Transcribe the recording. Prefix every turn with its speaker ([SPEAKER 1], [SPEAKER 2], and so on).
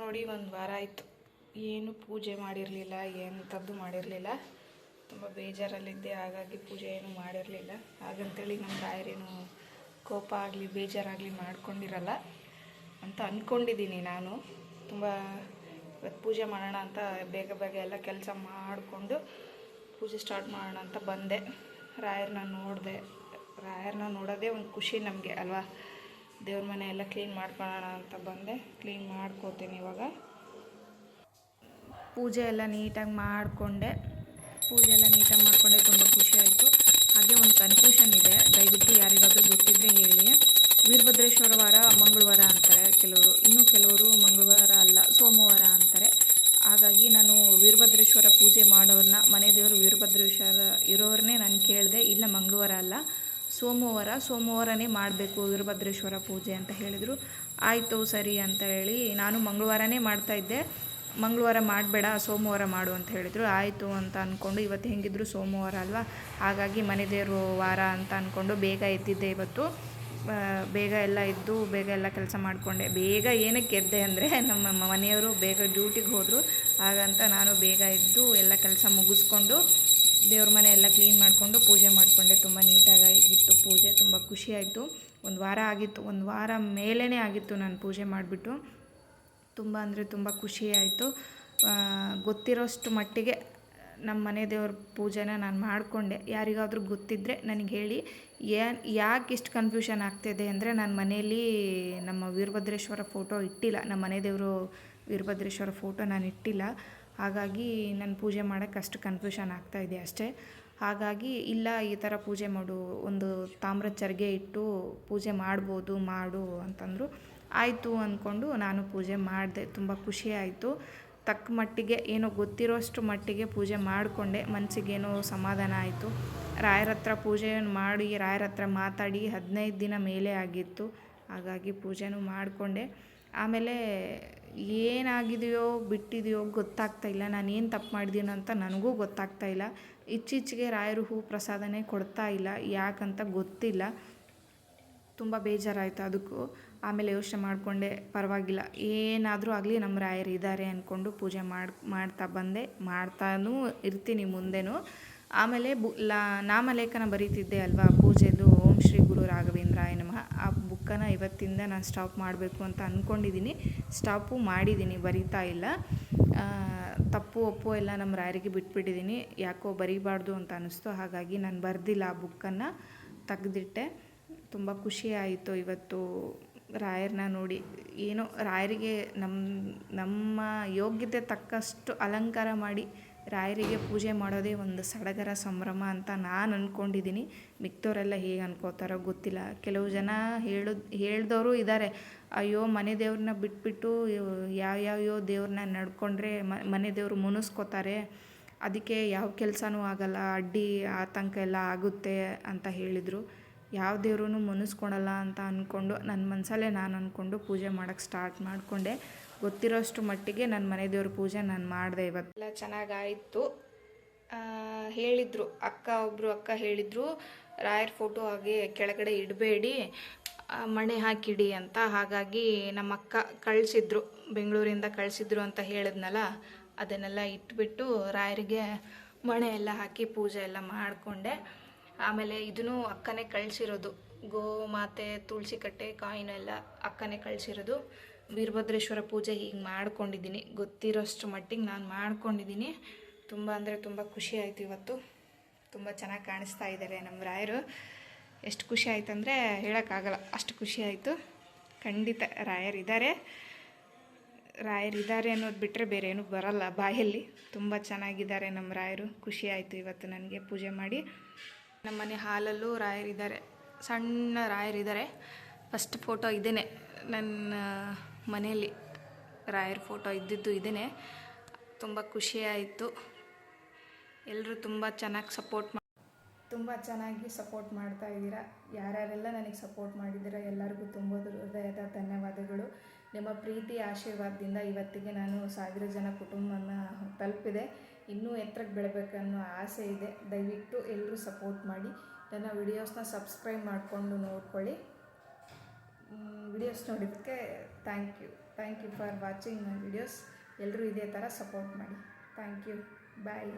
[SPEAKER 1] ನೋಡಿ, ಒಂದು ವಾರ ಆಯಿತು. ಏನು ಪೂಜೆ ಮಾಡಿರಲಿಲ್ಲ ಎಂಥದ್ದು ಮಾಡಿರಲಿಲ್ಲ. ತುಂಬ ಬೇಜಾರಲ್ಲಿದ್ದೆ, ಹಾಗಾಗಿ ಪೂಜೆ ಏನು ಮಾಡಿರಲಿಲ್ಲ. ಹಾಗಂತೇಳಿ ನಮ್ಮ ರಾಯರೇನು ಕೋಪ ಆಗಲಿ, ಬೇಜಾರಾಗಲಿ ಮಾಡ್ಕೊಂಡಿರಲ್ಲ ಅಂತ ಅಂದ್ಕೊಂಡಿದ್ದೀನಿ ನಾನು. ತುಂಬ ಇವತ್ತು ಪೂಜೆ ಮಾಡೋಣ ಅಂತ ಬೇಗ ಬೇಗ ಎಲ್ಲ ಕೆಲಸ ಮಾಡಿಕೊಂಡು ಪೂಜೆ ಸ್ಟಾರ್ಟ್ ಮಾಡೋಣ ಅಂತ ಬಂದೆ. ರಾಯರನ್ನ ನೋಡಿದೆ, ರಾಯರನ್ನ ನೋಡೋದೇ ಒಂದು ಖುಷಿ ನಮಗೆ, ಅಲ್ವಾ? ದೇವ್ರ ಮನೆ ಎಲ್ಲ ಕ್ಲೀನ್ ಮಾಡ್ಕೊಳ್ಳೋಣ ಅಂತ ಬಂದೆ. ಕ್ಲೀನ್ ಮಾಡ್ಕೋತೀನಿ ಇವಾಗ. ಪೂಜೆ ಎಲ್ಲ ನೀಟಾಗಿ ಮಾಡಿಕೊಂಡೆ. ಪೂಜೆ ಎಲ್ಲ ನೀಟಾಗಿ ಮಾಡಿಕೊಂಡೆ, ತುಂಬ ಖುಷಿ ಆಯಿತು. ಹಾಗೆ ಒಂದು ಕನ್ಫ್ಯೂಷನ್ ಇದೆ. ದಯವಿಟ್ಟು ಯಾರಿಗಾದರೂ ಗೊತ್ತಿದ್ದರೆ ಹೇಳಿ. ವೀರಭದ್ರೇಶ್ವರ ವಾರ ಮಂಗಳವಾರ ಅಂತಾರೆ ಕೆಲವರು. ಇನ್ನು ಕೆಲವರು ಮಂಗಳವಾರ ಅಲ್ಲ, ಸೋಮವಾರ ಅಂತಾರೆ. ಹಾಗಾಗಿ ನಾನು ವೀರಭದ್ರೇಶ್ವರ ಪೂಜೆ ಮಾಡೋರನ್ನ ಮನೆ ದೇವರು ವೀರಭದ್ರೇಶ್ವರ ಇರೋರನ್ನೇ ನಾನು ಕೇಳಿದೆ, ಇಲ್ಲ ಮಂಗಳವಾರ ಅಲ್ಲ. ಸೋಮವಾರ, ಸೋಮವಾರನೇ ಮಾಡಬೇಕು ವೀರಭದ್ರೇಶ್ವರ ಪೂಜೆ ಅಂತ ಹೇಳಿದರು. ಆಯಿತು ಸರಿ ಅಂತ ಹೇಳಿ ನಾನು ಮಂಗಳವಾರನೇ ಮಾಡ್ತಾಯಿದ್ದೆ ಮಂಗಳವಾರ ಮಾಡಬೇಡ, ಸೋಮವಾರ ಮಾಡು ಅಂತ ಹೇಳಿದರು. ಆಯಿತು ಅಂತ ಅಂದ್ಕೊಂಡು ಇವತ್ತು ಹೆಂಗಿದ್ರು ಸೋಮವಾರ ಅಲ್ವಾ? ಹಾಗಾಗಿ ಮನೆ ದೇವರು ವಾರ ಅಂತ ಅಂದ್ಕೊಂಡು ಬೇಗ ಎದ್ದಿದ್ದೆ ಇವತ್ತು. ಬೇಗ ಎಲ್ಲ ಇದ್ದು ಬೇಗ ಎಲ್ಲ ಕೆಲಸ ಮಾಡಿಕೊಂಡೆ. ಬೇಗ ಏನಕ್ಕೆ ಎದ್ದೆ ಅಂದರೆ ನಮ್ಮ ಮನೆಯವರು ಬೇಗ ಡ್ಯೂಟಿಗೆ ಹೋದರು. ಹಾಗಂತ ನಾನು ಬೇಗ ಎದ್ದು ಎಲ್ಲ ಕೆಲಸ ಮುಗಿಸ್ಕೊಂಡು ದೇವ್ರ ಮನೆ ಎಲ್ಲ ಕ್ಲೀನ್ ಮಾಡಿಕೊಂಡು ಪೂಜೆ ಮಾಡಿಕೊಂಡೆ. ತುಂಬ ನೀಟಾಗಿತ್ತು ಪೂಜೆ, ತುಂಬ ಖುಷಿಯಾಯಿತು ಒಂದು ವಾರ ಆಗಿತ್ತು, ಒಂದು ವಾರ ಮೇಲೇ ಆಗಿತ್ತು ನಾನು ಪೂಜೆ ಮಾಡಿಬಿಟ್ಟು. ತುಂಬ ಅಂದರೆ ತುಂಬ ಖುಷಿಯಾಯಿತು ಗೊತ್ತಿರೋಷ್ಟು ಮಟ್ಟಿಗೆ ನಮ್ಮ ಮನೆ ದೇವ್ರ ಪೂಜೆನ ನಾನು ಮಾಡಿಕೊಂಡೆ. ಯಾರಿಗಾದ್ರೂ ಗೊತ್ತಿದ್ದರೆ ನನಗೆ ಹೇಳಿ. ಏನ್, ಯಾಕೆ ಇಷ್ಟು ಕನ್ಫ್ಯೂಷನ್ ಆಗ್ತಿದೆ ಅಂದರೆ ನಾನು ಮನೆಯಲ್ಲಿ ನಮ್ಮ ವೀರಭದ್ರೇಶ್ವರ ಫೋಟೋ ಇಟ್ಟಿಲ್ಲ. ನಮ್ಮ ಮನೆ ದೇವರು ವೀರಭದ್ರೇಶ್ವರ ಫೋಟೋ ನಾನು ಇಟ್ಟಿಲ್ಲ. ಹಾಗಾಗಿ ನಾನು ಪೂಜೆ ಮಾಡೋಕ್ಕೆ ಅಷ್ಟು ಕನ್ಫ್ಯೂಷನ್ ಆಗ್ತಾಯಿದೆ ಅಷ್ಟೇ. ಹಾಗಾಗಿ ಇಲ್ಲ, ಈ ಥರ ಪೂಜೆ ಮಾಡು, ಒಂದು ತಾಮ್ರದ ಚರ್ಗೆ ಇಟ್ಟು ಪೂಜೆ ಮಾಡ್ಬೋದು, ಮಾಡು ಅಂತಂದರು. ಆಯಿತು ಅಂದ್ಕೊಂಡು ನಾನು ಪೂಜೆ ಮಾಡಿದೆ, ತುಂಬ ಖುಷಿ ಆಯಿತು. ತಕ್ಕ ಮಟ್ಟಿಗೆ, ಏನೋ ಗೊತ್ತಿರೋಷ್ಟು ಮಟ್ಟಿಗೆ ಪೂಜೆ ಮಾಡಿಕೊಂಡೆ ಮನಸ್ಸಿಗೇನೋ ಸಮಾಧಾನ ಆಯಿತು. ರಾಯರ ಹತ್ರ ಪೂಜೆಯನ್ನು ಮಾಡಿ, ರಾಯರ ಹತ್ರ ಮಾತಾಡಿ ಹದಿನೈದು ದಿನ ಮೇಲೆ ಆಗಿತ್ತು. ಹಾಗಾಗಿ ಪೂಜೆನೂ ಮಾಡಿಕೊಂಡೆ. ಆಮೇಲೆ ಏನಾಗಿದೆಯೋ ಬಿಟ್ಟಿದೆಯೋ ಗೊತ್ತಾಗ್ತಾ ಇಲ್ಲ. ನಾನು ಏನು ತಪ್ಪು ಮಾಡಿದ್ದೀನೋ ಅಂತ ನನಗೂ ಗೊತ್ತಾಗ್ತಾ ಇಲ್ಲ. ಇತ್ತೀಚೆಗೆ ರಾಯರು ಹೂ ಪ್ರಸಾದನೇ ಕೊಡ್ತಾ ಇಲ್ಲ. ಯಾಕಂತ ಗೊತ್ತಿಲ್ಲ. ತುಂಬ ಬೇಜಾರಾಯಿತು ಅದಕ್ಕೂ. ಆಮೇಲೆ ಯೋಚನೆ ಮಾಡಿಕೊಂಡೆ, ಪರವಾಗಿಲ್ಲ. ಏನಾದರೂ ಆಗಲಿ ನಮ್ಮ ರಾಯರು ಇದ್ದಾರೆ ಅಂದ್ಕೊಂಡು ಪೂಜೆ ಮಾಡಿ, ಮಾಡ್ತಾ ಬಂದೆ. ಮಾಡ್ತಾನೂ ಇರ್ತೀನಿ ಮುಂದೆನೂ. ಆಮೇಲೆ ಬು, ಲಾ, ನಾಮಲೇಖನ ಬರೀತಿದ್ದೆ ಅಲ್ವಾ? ಪೂಜೆದು ಓಂ ಶ್ರೀ ಗುರು ರಾಘವೇಂದ್ರಾಯ ನಮಃ. ಆ ಬುಕ್ಕನ್ನು ಇವತ್ತಿಂದ ನಾನು ಸ್ಟಾಪ್ ಮಾಡಬೇಕು ಅಂತ ಅಂದ್ಕೊಂಡಿದ್ದೀನಿ ಸ್ಟಾಪು ಮಾಡಿದ್ದೀನಿ, ಬರಿತಾ ಇಲ್ಲ. ತಪ್ಪು ಒಪ್ಪು ಎಲ್ಲ ನಮ್ಮ ರಾಯರಿಗೆ ಬಿಟ್ಬಿಟ್ಟಿದ್ದೀನಿ. ಯಾಕೋ ಬರೀಬಾರ್ದು ಅಂತ ಅನ್ನಿಸ್ತು. ಹಾಗಾಗಿ ನಾನು ಬರೆದಿಲ್ಲ ಆ ಬುಕ್ಕನ್ನು. ತೆಗೆದಿಟ್ಟೆ. ತುಂಬ ಖುಷಿ ಆಯಿತು ಇವತ್ತು ರಾಯರನ್ನ ನೋಡಿ. ಏನೋ ರಾಯರಿಗೆ ನಮ್ಮ ನಮ್ಮ ಯೋಗ್ಯತೆ ತಕ್ಕಷ್ಟು ಅಲಂಕಾರ ಮಾಡಿ ರಾಯರಿಗೆ ಪೂಜೆ ಮಾಡೋದೇ ಒಂದು ಸಡಗರ ಸಂಭ್ರಮ ಅಂತ ನಾನು ಅಂದ್ಕೊಂಡಿದ್ದೀನಿ ಮಿಕ್ದವರೆಲ್ಲ ಹೇಗೆ ಅನ್ಕೋತಾರೋ ಗೊತ್ತಿಲ್ಲ. ಕೆಲವು ಜನ ಹೇಳೋದು ಹೇಳ್ದವರು ಇದ್ದಾರೆ ಅಯ್ಯೋ, ಮನೆ ದೇವ್ರನ್ನ ಬಿಟ್ಬಿಟ್ಟು ಯಾವ್ಯಾವ್ಯೋ ದೇವ್ರನ್ನ ನಡ್ಕೊಂಡ್ರೆ ಮನೆ ದೇವರು ಮುನಿಸ್ಕೋತಾರೆ. ಅದಕ್ಕೆ ಯಾವ ಕೆಲಸನೂ ಆಗಲ್ಲ. ಅಡ್ಡಿ, ಆತಂಕ ಎಲ್ಲ ಆಗುತ್ತೆ ಅಂತ ಹೇಳಿದರು. ಯಾವ ದೇವ್ರೂ ಮುನಿಸ್ಕೊಳಲ್ಲ ಅಂತ ಅಂದ್ಕೊಂಡು ನನ್ನ ಮನಸಲ್ಲೇ ನಾನು ಅಂದ್ಕೊಂಡು ಪೂಜೆ ಮಾಡೋಕ್ಕೆ ಸ್ಟಾರ್ಟ್ ಮಾಡಿಕೊಂಡೆ. ಗೊತ್ತಿರೋಷ್ಟು ಮಟ್ಟಿಗೆ ನನ್ನ ಮನೆ ದೇವ್ರ ಪೂಜೆ ನಾನು ಮಾಡಿದೆ ಇವತ್ತು ಎಲ್ಲ ಚೆನ್ನಾಗಾಯಿತು. ಹೇಳಿದರು. ಅಕ್ಕ ಒಬ್ಬರು ಅಕ್ಕ ಹೇಳಿದರು, ರಾಯರ ಫೋಟೋ ಹಾಗೆ ಕೆಳಗಡೆ ಇಡಬೇಡಿ ಮಣೆ ಹಾಕಿಡಿ ಅಂತ. ಹಾಗಾಗಿ ನಮ್ಮ ಅಕ್ಕ ಕಳಿಸಿದ್ರು, ಬೆಂಗಳೂರಿಂದ ಕಳಿಸಿದ್ರು ಅಂತ ಹೇಳಿದ್ನಲ್ಲ, ಅದನ್ನೆಲ್ಲ ಇಟ್ಬಿಟ್ಟು ರಾಯರಿಗೆ ಮಣೆ ಎಲ್ಲ ಹಾಕಿ ಪೂಜೆ ಎಲ್ಲ ಮಾಡಿಕೊಂಡೆ. ಆಮೇಲೆ ಇದನ್ನು ಅಕ್ಕನೇ ಕಳಿಸಿರೋದು. ಗೋಮಾತೆ ತುಳಸಿ ಕಟ್ಟೆ ಕಾಯಿನ್ ಎಲ್ಲ ಅಕ್ಕನೇ ಕಳಿಸಿರೋದು. ವೀರಭದ್ರೇಶ್ವರ ಪೂಜೆ ಹೀಗೆ ಮಾಡ್ಕೊಂಡಿದ್ದೀನಿ. ಗೊತ್ತಿರೋಷ್ಟು ಮಟ್ಟಿಗೆ ನಾನು ಮಾಡ್ಕೊಂಡಿದ್ದೀನಿ. ತುಂಬ ಅಂದರೆ ತುಂಬ ಖುಷಿ ಆಯಿತು ಇವತ್ತು. ತುಂಬ ಚೆನ್ನಾಗಿ ಕಾಣಿಸ್ತಾ ಇದ್ದಾರೆ ನಮ್ಮ ರಾಯರು. ಎಷ್ಟು ಖುಷಿ ಆಯ್ತು ಅಂದರೆ ಹೇಳೋಕ್ಕಾಗಲ್ಲ. ಅಷ್ಟು ಖುಷಿ ಆಯಿತು. ಖಂಡಿತ ರಾಯರಿದ್ದಾರೆ ರಾಯರಿದ್ದಾರೆ ಅನ್ನೋದು ಬಿಟ್ಟರೆ ಬೇರೆ ಏನೂ ಬರಲ್ಲ ಬಾಯಲ್ಲಿ. ತುಂಬ ಚೆನ್ನಾಗಿದ್ದಾರೆ ನಮ್ಮ ರಾಯರು. ಖುಷಿ ಆಯಿತು ಇವತ್ತು ನನಗೆ ಪೂಜೆ ಮಾಡಿ. ನಮ್ಮ ಮನೆ ಹಾಲಲ್ಲೂ ರಾಯರಿದ್ದಾರೆ ಸಣ್ಣ ರಾಯರಿದ್ದಾರೆ ಫಸ್ಟ್ ಫೋಟೋ ಇದೇನೆ. ನನ್ನ ಮನೆಯಲ್ಲಿ ರಾಯರ್ ಫೋಟೋ ಇದ್ದಿದ್ದು ಇದೇ ತುಂಬ ಖುಷಿ ಆಯಿತು. ಎಲ್ಲರೂ ತುಂಬ ಚೆನ್ನಾಗಿ ಸಪೋರ್ಟ್ ಮಾಡಿ ತುಂಬ ಚೆನ್ನಾಗಿ ಸಪೋರ್ಟ್ ಮಾಡ್ತಾ ಇದ್ದೀರಾ. ಯಾರ್ಯಾರೆಲ್ಲ ನನಗೆ ಸಪೋರ್ಟ್ ಮಾಡಿದ್ದೀರಾ, ಎಲ್ಲರಿಗೂ ತುಂಬ ಹೃದಯದ ಧನ್ಯವಾದಗಳು. ನಿಮ್ಮ ಪ್ರೀತಿ ಆಶೀರ್ವಾದದಿಂದ ಇವತ್ತಿಗೆ ನಾನು ಸಾವಿರ ಜನ ಕುಟುಂಬನ ತಲುಪಿದೆ. ಇನ್ನೂ ಎತ್ತರಕ್ಕೆ ಬೆಳಬೇಕನ್ನೋ ಆಸೆ ಇದೆ. ದಯವಿಟ್ಟು ಎಲ್ಲರೂ ಸಪೋರ್ಟ್ ಮಾಡಿ. ನನ್ನ ವಿಡಿಯೋಸ್ನ ಸಬ್ಸ್ಕ್ರೈಬ್ ಮಾಡಿಕೊಂಡು ನೋಡ್ಕೊಳ್ಳಿ. ವಿಡಿಯೋಸ್ ನೋಡಿದ್ದಕ್ಕೆ thank you thank you for watching my videos ಎಲ್ಲರೂ ಇದೇ ಥರ ಸಪೋರ್ಟ್ ಮಾಡಿ. Thank you bye